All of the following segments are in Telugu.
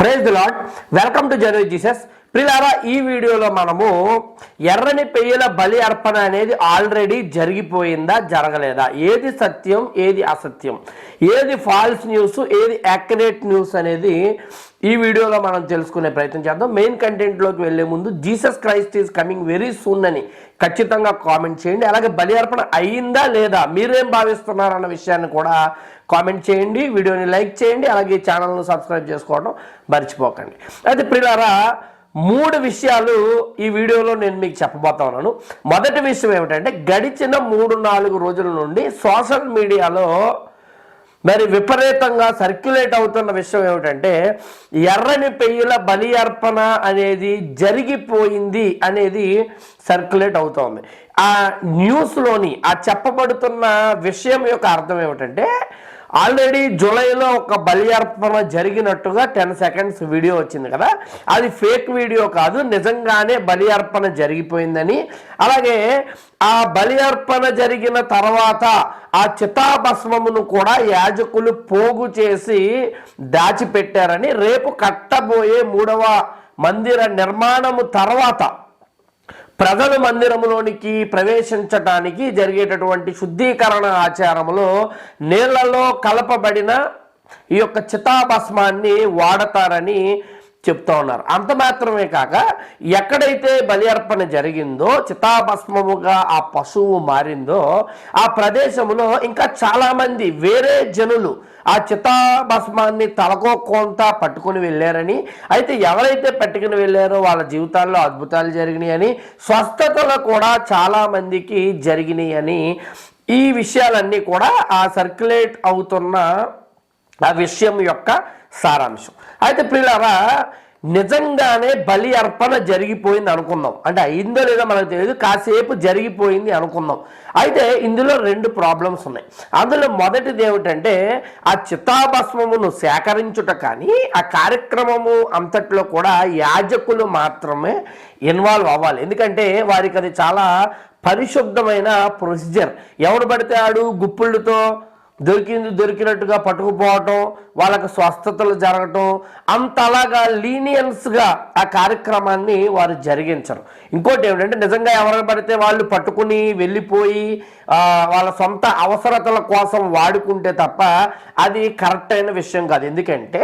Praise the Lord welcome to general Jesus ప్రిలారా ఈ వీడియోలో మనము ఎర్రని పెయ్యల బలి అర్పణ అనేది ఆల్రెడీ జరిగిపోయిందా జరగలేదా? ఏది సత్యం ఏది అసత్యం? ఏది ఫాల్స్ న్యూస్ ఏది యాక్యురేట్ న్యూస్ అనేది ఈ వీడియోలో మనం తెలుసుకునే ప్రయత్నం చేద్దాం. మెయిన్ కంటెంట్లోకి వెళ్ళే ముందు Jesus Christ is coming very soon అని ఖచ్చితంగా కామెంట్ చేయండి. అలాగే బలి అర్పణ అయ్యిందా లేదా మీరేం భావిస్తున్నారన్న విషయాన్ని కూడా కామెంట్ చేయండి. వీడియోని లైక్ చేయండి. అలాగే ఛానల్ను సబ్స్క్రైబ్ చేసుకోవడం మర్చిపోకండి. అయితే ప్రిలారా మూడు విషయాలు ఈ వీడియోలో నేను మీకు చెప్పబోతా ఉన్నాను. మొదటి విషయం ఏమిటంటే గడిచిన మూడు నాలుగు రోజుల నుండి సోషల్ మీడియాలో మరి విపరీతంగా సర్క్యులేట్ అవుతున్న విషయం ఏమిటంటే ఎర్రని పెయ్యుల బలి అర్పణ అనేది జరిగిపోయింది అనేది సర్క్యులేట్ అవుతోంది. ఆ న్యూస్లోని ఆ చెప్పబడుతున్న విషయం యొక్క అర్థం ఏమిటంటే ఆల్రెడీ జూలైలో ఒక బలి అర్పణ జరిగినట్టుగా టెన్ సెకండ్స్ వీడియో వచ్చింది కదా. అది ఫేక్ వీడియో కాదు నిజంగానే బలి అర్పణ జరిగిపోయిందని. అలాగే ఆ బలి అర్పణ జరిగిన తర్వాత ఆ చితాభస్మమును కూడా యాజకులు పోగు చేసి దాచిపెట్టారని రేపు కట్టబోయే మూడవ మందిర నిర్మాణము తర్వాత ప్రజలు మందిరములోనికి ప్రవేశించటానికి జరిగేటటువంటి శుద్ధీకరణ ఆచారంలో నీళ్ళలో కలపబడిన ఈ యొక్క చితాభస్మాన్ని వాడతారని చెప్తా ఉన్నారు. అంత మాత్రమే కాక ఎక్కడైతే బలి అర్పణ జరిగిందో చితాభస్మముగా ఆ పశువు మారిందో ఆ ప్రదేశంలో ఇంకా చాలామంది వేరే జనులు ఆ చితాభస్మాన్ని తలకో పట్టుకుని వెళ్ళారని అయితే ఎవరైతే పట్టుకుని వెళ్ళారో వాళ్ళ జీవితాల్లో అద్భుతాలు జరిగినాయని స్వస్థతలు కూడా చాలామందికి జరిగినాయని జరిగినాయి అని ఈ విషయాలన్నీ కూడా ఆ సర్క్యులేట్ అవుతున్న ఆ విషయం యొక్క సారాంశం. అయితే పిల్లరా నిజంగానే బలి అర్పణ జరిగిపోయింది అనుకుందాం. అంటే అయిందో లేదో మనకు తెలియదు కాసేపు జరిగిపోయింది అనుకుందాం. అయితే ఇందులో రెండు ప్రాబ్లమ్స్ ఉన్నాయి. అందులో మొదటిది ఏమిటంటే ఆ చితాభస్మమును సేకరించుట కానీ ఆ కార్యక్రమము అంతట్లో కూడా యాజకులు మాత్రమే ఇన్వాల్వ్ అవ్వాలి. ఎందుకంటే వారికి అది చాలా పరిశుద్ధమైన ప్రొసీజర్. ఎవడు పడితే ఆడు గుప్పుళ్ళతో దొరికింది దొరికినట్టుగా పట్టుకుపోవటం వాళ్ళకు స్వస్థతలు జరగటం అంతలాగా లీనియన్స్గా ఆ కార్యక్రమాన్ని వారు జరిగించరు. ఇంకోటి ఏమిటంటే నిజంగా ఎవరు పడితే వాళ్ళు పట్టుకుని వెళ్ళిపోయి వాళ్ళ సొంత అవసరతల కోసం వాడుకుంటే తప్ప అది కరెక్ట్ అయిన విషయం కాదు. ఎందుకంటే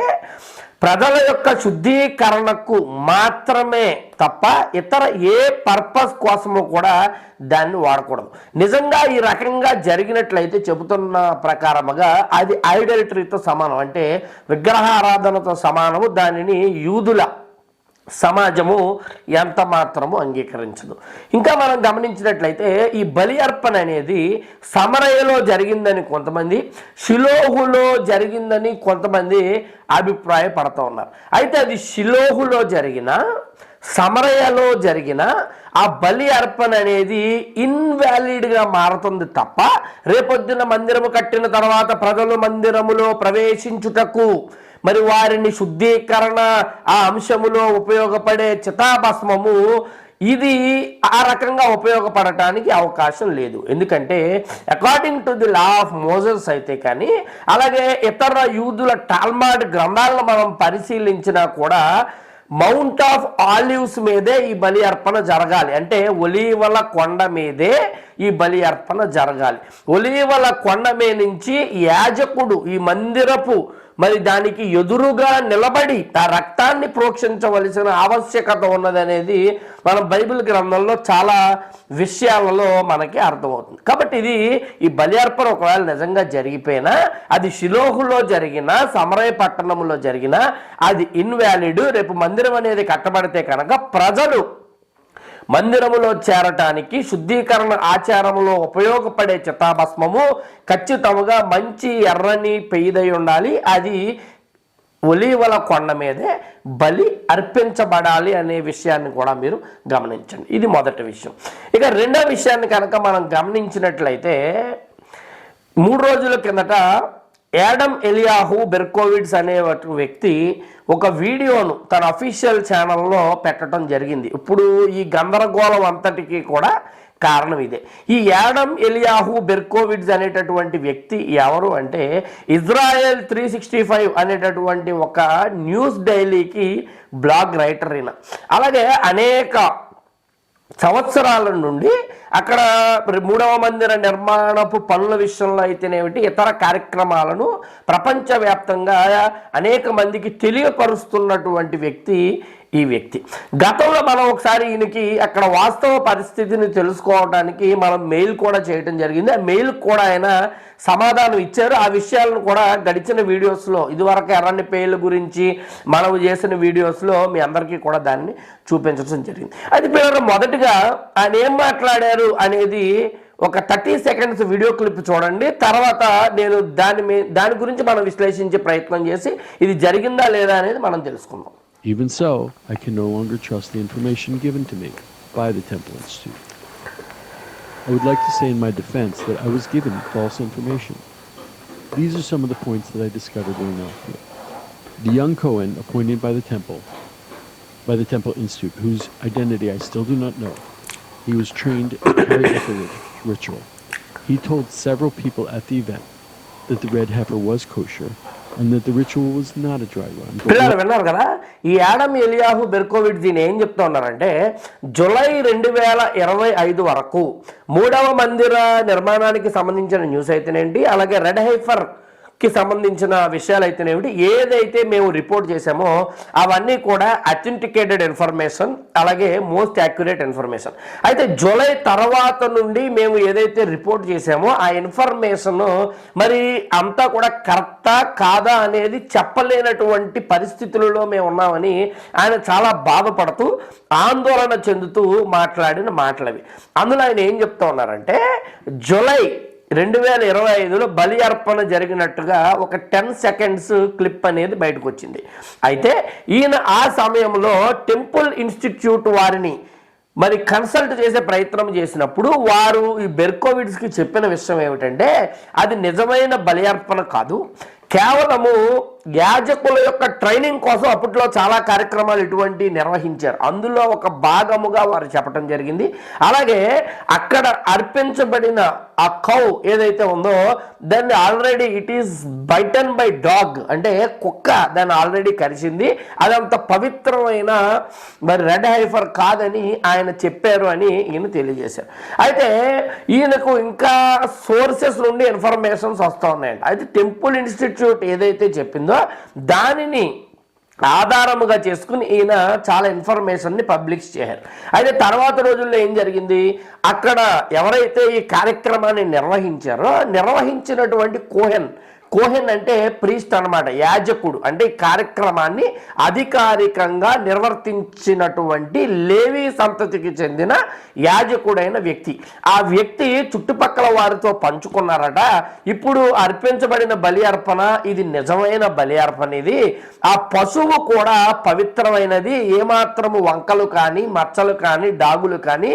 ప్రజల యొక్క శుద్ధీకరణకు మాత్రమే తప్ప ఇతర ఏ పర్పస్ కోసము కూడా దాన్ని వాడకూడదు. నిజంగా ఈ రకంగా జరిగినట్లయితే చెబుతున్న ప్రకారముగా అది ఐడలిటరీతో సమానం. అంటే విగ్రహారాధనతో సమానము. దానిని యూదుల సమాజము ఎంత మాత్రము అంగీకరించదు. ఇంకా మనం గమనించినట్లయితే ఈ బలి అర్పణ అనేది సమరయలో జరిగిందని కొంతమంది షిలోహులో జరిగిందని కొంతమంది అభిప్రాయపడుతూ ఉన్నారు. అయితే అది షిలోహులో జరిగిన సమరయలో జరిగిన ఆ బలి అర్పణ అనేది ఇన్వాలిడ్గా మారుతుంది తప్ప రేపొద్దున మందిరము కట్టిన తర్వాత ప్రజలు మందిరములో ప్రవేశించుటకు మరి వారిని శుద్ధీకరణ ఆ అంశములో ఉపయోగపడే చితాభస్మము ఇది ఆ రకంగా ఉపయోగపడటానికి అవకాశం లేదు. ఎందుకంటే according to the law of Moses అయితే కానీ అలాగే ఇతర యూదుల టాల్మాడ్ గ్రంథాలను మనం పరిశీలించినా కూడా మౌంట్ ఆఫ్ ఆలివ్స్ మీదే ఈ బలి అర్పణ జరగాలి. అంటే ఒలీవల కొండ మీదే ఈ బలి అర్పణ జరగాలి. ఒలీవల కొండ మీద నుంచి యాజకుడు ఈ మందిరపు మరి దానికి ఎదురుగా నిలబడి ఆ రక్తాన్ని ప్రోక్షించవలసిన ఆవశ్యకత ఉన్నదనేది మనం బైబిల్ గ్రంథంలో చాలా విషయాలలో మనకి అర్థమవుతుంది. కాబట్టి ఇది ఈ బలి అర్పణ ఒకవేళ నిజంగా జరిగిపోయినా అది శిలోహులో జరిగిన సమరయ పట్టణంలో జరిగిన అది ఇన్వాలిడ్ రేపు మందిరం అనేది కట్టబడితే కనుక ప్రజలు మందిరములో చేరటానికి శుద్ధీకరణ ఆచారంలో ఉపయోగపడే చితాభస్మము ఖచ్చితంగా మంచి ఎర్రని పెయిదై ఉండాలి. అది ఒలీవల కొండ మీదే బలి అర్పించబడాలి అనే విషయాన్ని కూడా మీరు గమనించండి. ఇది మొదటి విషయం. ఇక రెండో విషయాన్ని కనుక మనం గమనించినట్లయితే మూడు రోజుల కిందట యాడమ్ ఎలియాహు బెర్కోవిడ్స్ అనే వ్యక్తి ఒక వీడియోను తన అఫీషియల్ ఛానల్లో పెట్టడం జరిగింది. ఇప్పుడు ఈ గందరగోళం అంతటికీ కూడా కారణం ఇదే. ఈ యాడమ్ ఎలియాహు బెర్కోవిడ్స్ అనేటటువంటి వ్యక్తి ఎవరు అంటే ఇజ్రాయెల్ త్రీ సిక్స్టీ ఫైవ్ అనేటటువంటి ఒక న్యూస్ డైలీకి బ్లాగ్ రైటర్ ఈయన. అలాగే అనేక సంవత్సరాల నుండి అక్కడ మూడవ మందిర నిర్మాణపు పనుల విషయంలో అయితేనేమిటి ఇతర కార్యక్రమాలను ప్రపంచవ్యాప్తంగా అనేక మందికి తెలియపరుస్తున్నటువంటి వ్యక్తి ఈ వ్యక్తి. గతంలో మనం ఒకసారి ఈయనకి అక్కడ వాస్తవ పరిస్థితిని తెలుసుకోవడానికి మనం మెయిల్ కూడా చేయడం జరిగింది. ఆ మెయిల్ కూడా ఆయన సమాధానం ఇచ్చారు. ఆ విషయాలను కూడా గడిచిన వీడియోస్లో ఇదివరకు ఎర్రని పేర్ల గురించి మనం చేసిన వీడియోస్లో మీ అందరికీ కూడా దాన్ని చూపించడం జరిగింది. అది పిల్లలు మొదటగా ఆయన ఏం మాట్లాడారు అనేది ఒక థర్టీ సెకండ్స్ వీడియో క్లిప్ చూడండి. తర్వాత నేను దాని మీ దాని గురించి మనం విశ్లేషించే ప్రయత్నం చేసి ఇది జరిగిందా లేదా అనేది మనం తెలుసుకుందాం. Even so, I can no longer trust the information given to me by the Temple Institute. I would like to say in my defense that I was given false information. These are some of the points that I discovered during outfield. The young Cohen appointed by the Temple, by the Temple Institute, whose identity I still do not know, he was trained in carry out ritual. He told several people at the event that the red heifer was kosher పిల్లలు విన్నారు కదా? ఈ యాడమ్ ఎలియాహు బెర్కోవిడ్ దీని ఏం చెప్తా ఉన్నారంటే జులై రెండు వేల ఇరవై ఐదు వరకు మూడవ మందిర నిర్మాణానికి సంబంధించిన న్యూస్ అయితేనేంటి? అలాగే రెడ్ హైఫర్ కి సంబంధించిన విషయాలు అయితేనేమిటి ఏదైతే మేము రిపోర్ట్ చేసామో అవన్నీ కూడా అథెంటికేటెడ్ ఇన్ఫర్మేషన్ అలాగే మోస్ట్ యాక్యురేట్ ఇన్ఫర్మేషన్ అయితే జూలై తర్వాత నుండి మేము ఏదైతే రిపోర్ట్ చేసామో ఆ ఇన్ఫర్మేషన్ మరి అంతా కూడా కరెక్టా కాదా అనేది చెప్పలేనటువంటి పరిస్థితులలో మేము ఉన్నామని ఆయన చాలా బాధపడుతూ ఆందోళన చెందుతూ మాట్లాడిన మాటలవి. అందులో ఆయన ఏం చెప్తా ఉన్నారంటే జూలై రెండు వేల ఇరవై ఐదులో బలి అర్పణ జరిగినట్టుగా ఒక టెన్ సెకండ్స్ క్లిప్ అనేది బయటకు వచ్చింది అయితే ఈయన ఆ సమయంలో టెంపుల్ ఇన్స్టిట్యూట్ వారిని మరి కన్సల్ట్ చేసే ప్రయత్నం చేసినప్పుడు వారు ఈ బెర్కోవిడ్స్కి చెప్పిన విషయం ఏమిటంటే అది నిజమైన బలి అర్పణ కాదు. కేవలము యాజకుల యొక్క ట్రైనింగ్ కోసం అప్పట్లో చాలా కార్యక్రమాలు ఇటువంటి నిర్వహించారు. అందులో ఒక భాగముగా వారు చెప్పడం జరిగింది. అలాగే అక్కడ అర్పించబడిన ఆ కౌ ఏదైతే ఉందో దాన్ని already it is bitten by dog అంటే కుక్క దాన్ని ఆల్రెడీ కరిచింది. అదంత పవిత్రమైన మరి రెడ్ హైఫర్ కాదని ఆయన చెప్పారు అని ఈయన తెలియజేశారు. అయితే ఈయనకు ఇంకా సోర్సెస్ నుండి ఇన్ఫర్మేషన్స్ వస్తూ ఉన్నాయండి అయితే టెంపుల్ ఇన్స్టిట్యూట్ ఏదైతే చెప్పిందో దానిని ఆధారముగా చేసుకుని ఈయన చాలా ఇన్ఫర్మేషన్ని పబ్లిష్ చేశారు. అయితే తర్వాత రోజుల్లో ఏం జరిగింది? అక్కడ ఎవరైతే ఈ కార్యక్రమాన్ని నిర్వహించారో నిర్వహించినటువంటి కోహెన్ కోహెన్ అంటే ప్రీస్ట్ అన్నమాట యాజకుడు. అంటే ఈ కార్యక్రమాన్ని అధికారికంగా నిర్వర్తించినటువంటి లేవి సంతతికి చెందిన యాజకుడైన వ్యక్తి. ఆ వ్యక్తి చుట్టుపక్కల వారితో పంచుకున్నారట ఇప్పుడు అర్పించబడిన బలి అర్పణ ఇది నిజమైన బలి అర్పణ ఇది. ఆ పశువు కూడా పవిత్రమైనది ఏమాత్రము వంకలు కానీ మచ్చలు కానీ డాగులు కానీ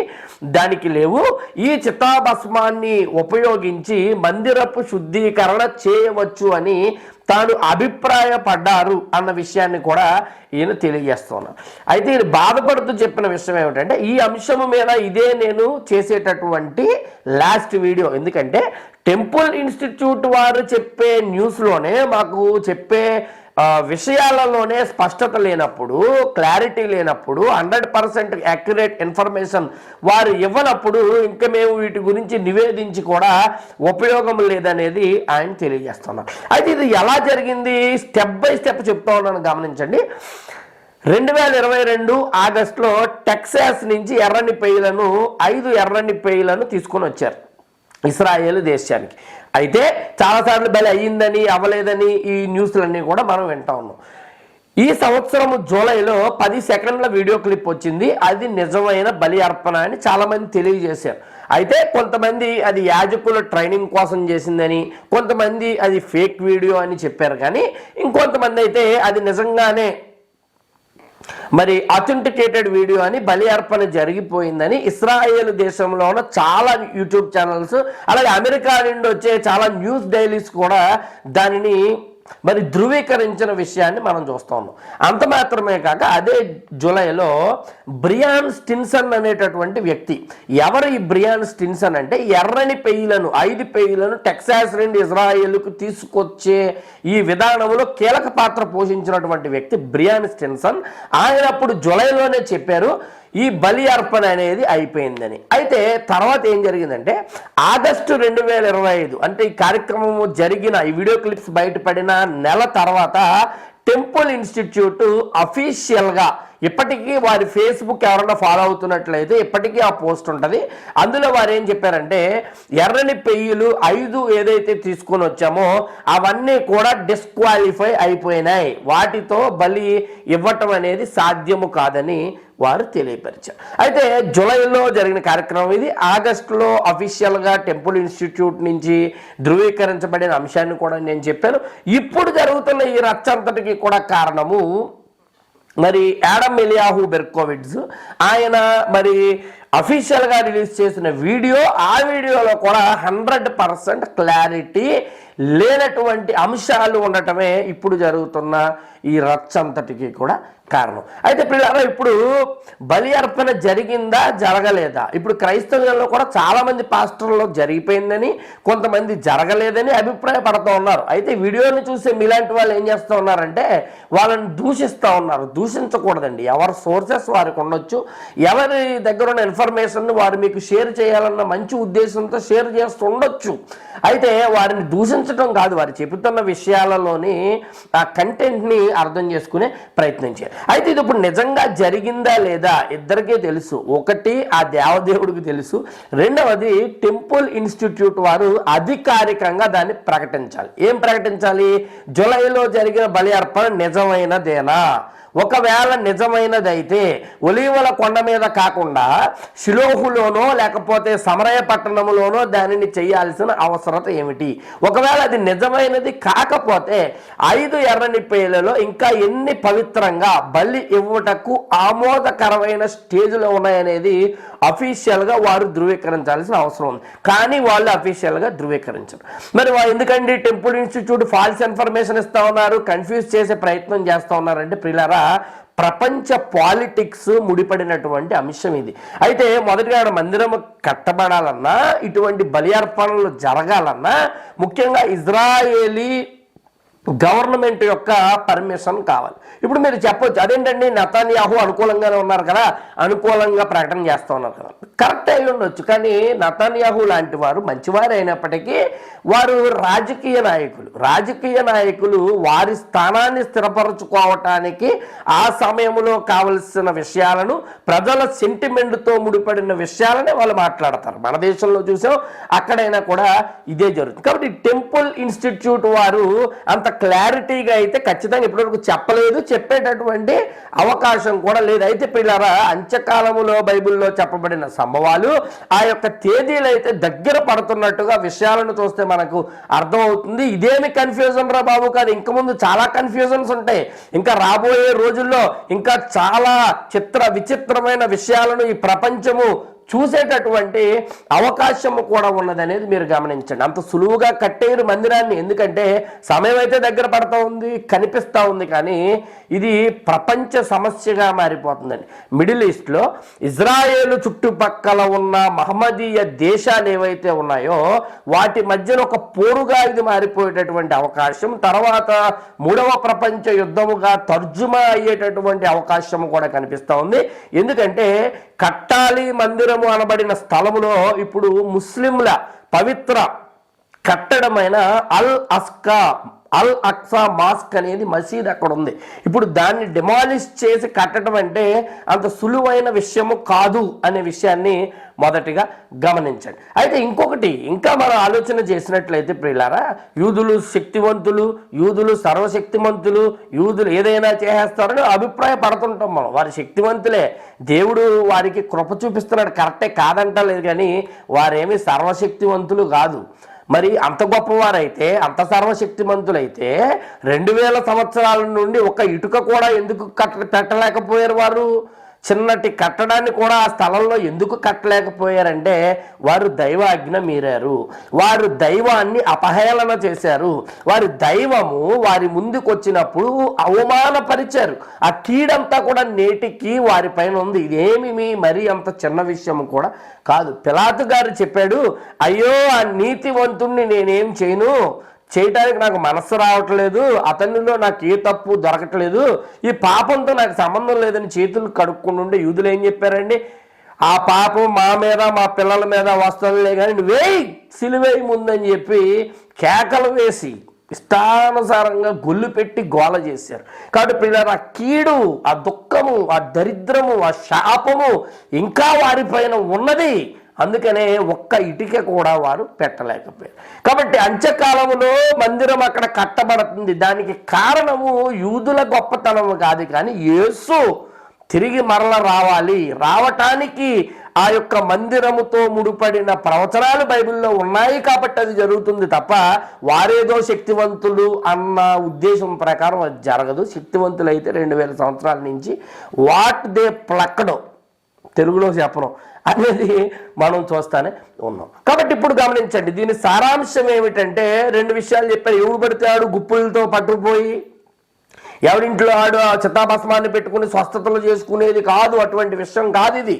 దానికి లేవు. ఈ చితాభస్మాన్ని ఉపయోగించి మందిరపు శుద్ధీకరణ చేయవచ్చు అని తాను అభిప్రాయపడ్డారు అన్న విషయాన్ని కూడా ఈయన తెలియజేస్తున్నాను అయితే ఈయన బాధపడుతూ చెప్పిన విషయం ఏమిటంటే ఈ అంశం మీద ఇదే నేను చేసేటటువంటి లాస్ట్ వీడియో. ఎందుకంటే టెంపుల్ ఇన్స్టిట్యూట్ వారు చెప్పే న్యూస్లోనే మాకు చెప్పే విషయాలలోనే స్పష్టత లేనప్పుడు క్లారిటీ లేనప్పుడు హండ్రెడ్ పర్సెంట్ యాక్యురేట్ ఇన్ఫర్మేషన్ వారు ఇవ్వనప్పుడు ఇంకా మేము వీటి గురించి నివేదించి కూడా ఉపయోగం లేదనేది ఆయన తెలియజేస్తున్నారు. అయితే ఇది ఎలా జరిగింది? స్టెప్ బై స్టెప్ చెప్తా ఉన్నాను గమనించండి. రెండు వేల ఇరవై రెండు ఆగస్టులో టెక్సాస్ నుంచి ఎర్రని పెయ్యలను ఐదు ఎర్రని పెయ్యలను తీసుకొని వచ్చారు. ఇస్రాయేల్ దేశానికి. అయితే చాలాసార్లు బలి అయ్యిందని అవ్వలేదని ఈ న్యూస్లన్నీ కూడా మనం వింటా ఉన్నాం. ఈ సంవత్సరం జూలైలో పది సెకండ్ల వీడియో క్లిప్ వచ్చింది. అది నిజమైన బలి అర్పణ అని చాలామంది తెలియజేశారు. అయితే కొంతమంది అది యాజకుల ట్రైనింగ్ కోసం చేసిందని కొంతమంది అది ఫేక్ వీడియో అని చెప్పారు. కానీ ఇంకొంతమంది అయితే అది నిజంగానే మరి అథెంటికేటెడ్ వీడియో అని బలి అర్పణ జరిగిపోయిందని ఇస్రాయేల్ దేశంలో ఉన్న చాలా యూట్యూబ్ ఛానల్స్ అలాగే అమెరికా నుండి వచ్చే చాలా న్యూస్ డైలీస్ కూడా దానిని మరి ధృవీకరించిన విషయాన్ని మనం చూస్తూ ఉన్నాం. అంత మాత్రమే కాక అదే జూలైలో బ్రియాన్ స్టిన్సన్ అనేటటువంటి వ్యక్తి. ఎవరు ఈ బ్రియాన్ స్టిన్సన్ అంటే? ఎర్రని పెయ్యిలను ఐదు పెయ్యిలను టెక్సాస్ నుండి ఇజ్రాయెల్కు తీసుకొచ్చే ఈ విధానంలో కీలక పాత్ర పోషించినటువంటి వ్యక్తి బ్రియాన్ స్టిన్సన్. ఆయన అప్పుడు జూలైలోనే చెప్పారు ఈ బలి అర్పణ అనేది అయిపోయిందని. అయితే తర్వాత ఏం జరిగిందంటే ఆగస్టు రెండు వేల ఇరవై ఐదు అంటే ఈ కార్యక్రమము జరిగిన ఈ వీడియో క్లిప్స్ బయటపడిన నెల తర్వాత టెంపుల్ ఇన్స్టిట్యూట్ అఫీషియల్గా ఇప్పటికీ వారి ఫేస్బుక్ ఎవరైనా ఫాలో అవుతున్నట్లయితే ఇప్పటికీ ఆ పోస్ట్ ఉంటుంది. అందులో వారు ఏం చెప్పారంటే ఎర్రని పెయ్యిలు ఐదు ఏదైతే తీసుకొని వచ్చామో అవన్నీ కూడా డిస్క్వాలిఫై అయిపోయినాయి. వాటితో బలి ఇవ్వటం అనేది సాధ్యము కాదని వారు తెలియపరిచారు. అయితే జూలైలో జరిగిన కార్యక్రమం ఇది. ఆగస్టులో అఫీషియల్గా టెంపుల్ ఇన్స్టిట్యూట్ నుంచి ధృవీకరించబడిన అంశాన్ని కూడా నేను చెప్పాను. ఇప్పుడు జరుగుతున్న ఈ రచ్చంతటికి కూడా కారణము మరి యాడమ్ ఎలియాహు బెర్కోవిడ్స్. ఆయన మరి అఫీషియల్గా రిలీజ్ చేసిన వీడియో ఆ వీడియోలో కూడా హండ్రెడ్ పర్సెంట్ క్లారిటీ లేనటువంటి అంశాలు ఉండటమే ఇప్పుడు జరుగుతున్న ఈ రచ్చంతటికి కూడా కారణం. అయితే పిల్లలు ఇప్పుడు బలి అర్పణ జరిగిందా జరగలేదా? ఇప్పుడు క్రైస్తవులలో కూడా చాలామంది పాస్టర్లో జరిగిపోయిందని కొంతమంది జరగలేదని అభిప్రాయపడుతూ ఉన్నారు. అయితే వీడియోని చూసే మీలాంటి వాళ్ళు ఏం చేస్తూ ఉన్నారంటే వాళ్ళని దూషిస్తూ ఉన్నారు. దూషించకూడదండి. ఎవరి సోర్సెస్ వారికి ఉండొచ్చు. ఎవరి దగ్గర ఉన్న ఇన్ఫర్మేషన్ వారు మీకు షేర్ చేయాలన్న మంచి ఉద్దేశంతో షేర్ చేస్తూ ఉండొచ్చు అయితే వారిని దూషించడం కాదు వారు చెబుతున్న విషయాలలోని ఆ కంటెంట్ని అర్థం చేసుకునే ప్రయత్నం చేయాలి. అయితే ఇది ఇప్పుడు నిజంగా జరిగిందా లేదా ఇద్దరికే తెలుసు. ఒకటి ఆ దేవదేవుడికి తెలుసు. రెండవది టెంపుల్ ఇన్స్టిట్యూట్ వారు అధికారికంగా దాన్ని ప్రకటించాలి. ఏం ప్రకటించాలి? జూలైలో జరిగిన బలి అర్పణ నిజమైనదేనా? ఒకవేళ నిజమైనదైతే ఒలీవల కొండ మీద కాకుండా శిలోహులోనో లేకపోతే సమరయ పట్టణంలోనో దానిని చేయాల్సిన అవసరత ఏమిటి? ఒకవేళ అది నిజమైనది కాకపోతే ఐదు ఎర్రని పేలలో ఇంకా ఎన్ని పవిత్రంగా బలి ఇవ్వటకు ఆమోదకరమైన స్టేజ్లో ఉన్నాయనేది అఫీషియల్గా వారు ధృవీకరించాల్సిన అవసరం ఉంది. కానీ వాళ్ళు అఫీషియల్గా ధృవీకరించరు. మరి ఎందుకండి టెంపుల్ ఇన్స్టిట్యూట్ ఫాల్స్ ఇన్ఫర్మేషన్ ఇస్తా ఉన్నారు కన్ఫ్యూజ్ చేసే ప్రయత్నం చేస్తూ ఉన్నారంటే ప్రిలారా ప్రపంచ పాలిటిక్స్ ముడిపడినటువంటి అంశం ఇది. అయితే మొదటిగా మందిరం కట్టబడాలన్నా ఇటువంటి బలి అర్పణలు జరగాలన్నా ముఖ్యంగా ఇజ్రాయేలీ గవర్నమెంట్ యొక్క పర్మిషన్ కావాలి. ఇప్పుడు మీరు చెప్పొచ్చు అదేంటండి నతాన్యాహు అనుకూలంగానే ఉన్నారు కదా అనుకూలంగా ప్రకటన చేస్తూ ఉన్నారు కదా. కరెక్ట్ అయి ఉండొచ్చు కానీ నతాన్యాహు లాంటి వారు మంచివారు అయినప్పటికీ వారు రాజకీయ నాయకులు. రాజకీయ నాయకులు వారి స్థానాన్ని స్థిరపరచుకోవటానికి ఆ సమయంలో కావలసిన విషయాలను ప్రజల సెంటిమెంట్తో ముడిపడిన విషయాలనే వాళ్ళు మాట్లాడతారు. మన దేశంలో చూసాం అక్కడైనా కూడా ఇదే జరుగుతుంది. కాబట్టి టెంపుల్ ఇన్స్టిట్యూట్ వారు అంత క్లారిటీగా అయితే ఖచ్చితంగా ఇప్పటివరకు చెప్పలేదు. చెప్పేటటువంటి అవకాశం కూడా లేదు. అయితే పిల్లరా అంత్యకాలములో బైబిల్లో చెప్పబడిన సంభవాలు ఆ యొక్క తేదీలు అయితే దగ్గర పడుతున్నట్టుగా విషయాలను చూస్తే మనకు అర్థమవుతుంది. ఇదేమి కన్ఫ్యూజన్ రా బాబు కాదు. ఇంక ముందు చాలా కన్ఫ్యూజన్స్ ఉంటాయి. ఇంకా రాబోయే రోజుల్లో ఇంకా చాలా చిత్ర విచిత్రమైన విషయాలను ఈ ప్రపంచము చూసేటటువంటి అవకాశం కూడా ఉన్నదనేది మీరు గమనించండి. అంత సులువుగా కట్టేరు మందిరాన్ని ఎందుకంటే సమయం అయితే దగ్గర పడతా ఉంది కనిపిస్తూ ఉంది కానీ ఇది ప్రపంచ సమస్యగా మారిపోతుందండి. మిడిల్ ఈస్ట్లో ఇజ్రాయేల్ చుట్టుపక్కల ఉన్న మహమ్మదీయ దేశాలు ఏవైతే ఉన్నాయో వాటి మధ్యన ఒక పోరుగా ఇది మారిపోయేటటువంటి అవకాశం తర్వాత మూడవ ప్రపంచ యుద్ధముగా తర్జుమా అయ్యేటటువంటి అవకాశం కూడా కనిపిస్తూ ఉంది. ఎందుకంటే కట్టాలి మందిరము అనబడిన స్థలములో ఇప్పుడు ముస్లింల పవిత్ర కట్టడమైన అల్ అస్కా అల్ అక్సా మాస్క్ అనేది మసీద్ అక్కడ ఉంది. ఇప్పుడు దాన్ని డిమాలిష్ చేసి కట్టడం అంటే అంత సులువైన విషయము కాదు అనే విషయాన్ని మొదటిగా గమనించండి. అయితే ఇంకొకటి ఇంకా మనం ఆలోచన చేసినట్లయితే ప్రియులారా యూదులు శక్తివంతులు యూదులు సర్వశక్తిమంతులు యూదులు ఏదైనా చేసేస్తారని అభిప్రాయపడుతుంటాం మనం. వారి శక్తివంతులే. దేవుడు వారికి కృప చూపిస్తున్నాడు. కరెక్టే కాదంటలేదు కానీ వారేమి సర్వశక్తివంతులు కాదు. మరి అంత గొప్పవారైతే అంత సర్వశక్తిమంతులైతే రెండు వేల సంవత్సరాల నుండి ఒక ఇటుక కూడా ఎందుకు కట్ట పెట్టలేకపోయారు వారు? చిన్నటి కట్టడాన్ని కూడా ఆ స్థలంలో ఎందుకు కట్టలేకపోయారంటే వారు దైవాజ్ఞ మీరారు. వారు దైవాన్ని అపహేళన చేశారు. వారి దైవము వారి ముందుకు వచ్చినప్పుడు అవమానపరిచారు. ఆ కీడంతా కూడా నేటికి వారి పైన ఉంది. ఇదేమి మీ మరీ అంత చిన్న విషయం కూడా కాదు. పిలాతు గారు చెప్పాడు అయ్యో ఆ నీతివంతుణ్ణి నేనేం చేయను. చేయటానికి నాకు మనస్సు రావట్లేదు అతనిలో నాకు ఏ తప్పు దొరకట్లేదు ఈ పాపంతో నాకు సంబంధం లేదని చేతులు కడుక్కుంటుంటే యూదులు ఏం చెప్పారండి? ఆ పాపం మా మీద మా పిల్లల మీద వస్తుందిలే కానీ నువ్వేయి సిలువేయి ముందని చెప్పి కేకలు వేసి ఇష్టానుసారంగా గొల్లు పెట్టి గోల చేశారు. కాబట్టి పిల్లలు ఆ కీడు ఆ దుఃఖము ఆ దరిద్రము ఆ శాపము ఇంకా వారిపైన ఉన్నది. అందుకనే ఒక్క ఇటుక కూడా వారు పెట్టలేకపోయారు. కాబట్టి అంత్యకాలంలో మందిరం అక్కడ కట్టబడుతుంది. దానికి కారణము యూదుల గొప్పతనము కాదు. కానీ యేసు తిరిగి మరల రావాలి. రావటానికి ఆ యొక్క మందిరముతో ముడిపడిన ప్రవచనాలు బైబిల్లో ఉన్నాయి కాబట్టి అది జరుగుతుంది తప్ప వారేదో శక్తివంతులు అన్న ఉద్దేశం ప్రకారం అది జరగదు. శక్తివంతులు అయితే రెండు వేల సంవత్సరాల నుంచి వాట్ దే ప్లక్కడో తెలుగులో చెప్పడం అనేది మనం చూస్తానే ఉన్నాం. కాబట్టి ఇప్పుడు గమనించండి దీని సారాంశం ఏమిటంటే రెండు విషయాలు చెప్పారు. ఎవడు పడితే ఆడు గుప్పులతో పట్టుకుపోయి ఎవరింట్లో ఆడు ఆ చిత్తాభస్మాన్ని పెట్టుకుని స్వస్థతలు చేసుకునేది కాదు అటువంటి విషయం కాదు ఇది.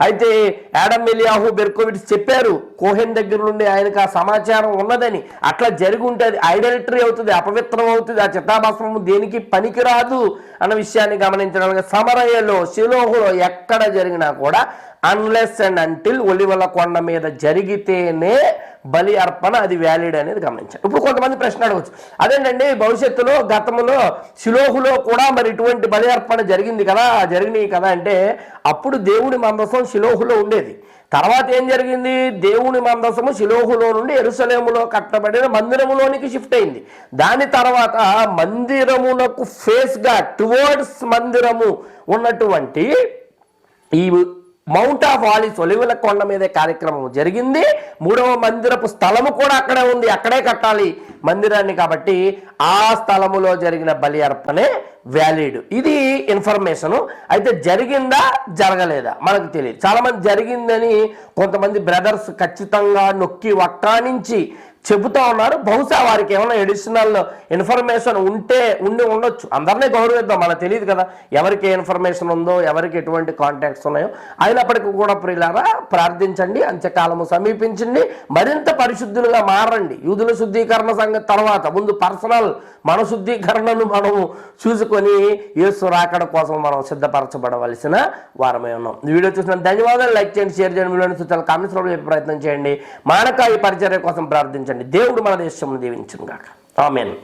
అయితే యాడమ్ ఎలియాహు బెర్కోవిట్స్ చెప్పారు కోహెన్ దగ్గర నుండి ఆయనకు ఆ సమాచారం ఉన్నదని. అట్లా జరిగి ఉంటుంది అది ఐడల్టరీ అవుతుంది అపవిత్రం అవుతుంది ఆ చిత్తాభాస్మము దేనికి పనికిరాదు అన్న విషయాన్ని గమనించడానికి సమరయ్యలో శిలోహులో ఎక్కడ జరిగినా కూడా అన్లెస్ అండ్ అంటిల్ ఒలివల కొండ మీద జరిగితేనే బలి అర్పణ అది వ్యాలిడ్ అనేది గమనించాలి. ఇప్పుడు కొంతమంది ప్రశ్న అడగవచ్చు అదేంటండి భవిష్యత్తులో గతంలో శిలోహులో కూడా మరి ఇటువంటి బలి అర్పణ జరిగింది కదా జరిగినాయి కదా అంటే అప్పుడు దేవుడి మందసం శిలోహులో ఉండేది. తర్వాత ఏం జరిగింది? దేవుని మందసము శిలోహులో నుండి ఎరుసలేములో కట్టబడిన మందిరములోనికి షిఫ్ట్ అయింది. దాని తర్వాత మందిరమునకు ఫేస్గా టువర్డ్స్ మందిరము ఉన్నటువంటి ఈ మౌంట్ ఆఫ్ ఆలిస్ ఒలివల కొండ మీదే కార్యక్రమం జరిగింది. మూడవ మందిరపు స్థలము కూడా అక్కడే ఉంది. అక్కడే కట్టాలి మందిరాన్ని కాబట్టి ఆ స్థలములో జరిగిన బలి అర్పణే వ్యాలిడ్ ఇది ఇన్ఫర్మేషన్ అయితే జరిగిందా జరగలేదా? మనకు తెలియదు. చాలామంది జరిగిందని కొంతమంది బ్రదర్స్ ఖచ్చితంగా నొక్కి వక్కానించి చెబుతా ఉన్నారు. బహుశా వారికి ఏమైనా ఎడిషనల్ ఇన్ఫర్మేషన్ ఉంటే ఉండి ఉండొచ్చు. అందరినీ గౌరవిద్దాం. మనకు తెలియదు కదా ఎవరికి ఇన్ఫర్మేషన్ ఉందో ఎవరికి ఎటువంటి కాంటాక్ట్స్ ఉన్నాయో. అయినప్పటికీ కూడా ప్రియులారా ప్రార్థించండి. అంత్యకాలము సమీపించండి. మరింత పరిశుద్ధులుగా మారండి. యూదుల శుద్ధీకరణ సంగతి తర్వాత ముందు పర్సనల్ మన శుద్ధీకరణను మనము చూసుకొని యేసు రాకడ కోసం మనం సిద్ధపరచబడవలసిన వారమే ఉన్నాం. ఈ వీడియో చూసిన ధన్యవాదాలు. లైక్ చేయండి షేర్ చేయండి. వీడియోని సూచనలు కామెంట్స్లో చెప్పే ప్రయత్నం చేయండి. మానక ఈ పరిచర్య కోసం ప్రార్థించండి. దేవుడు మన దేశం దీవించుగాక ఆమెను.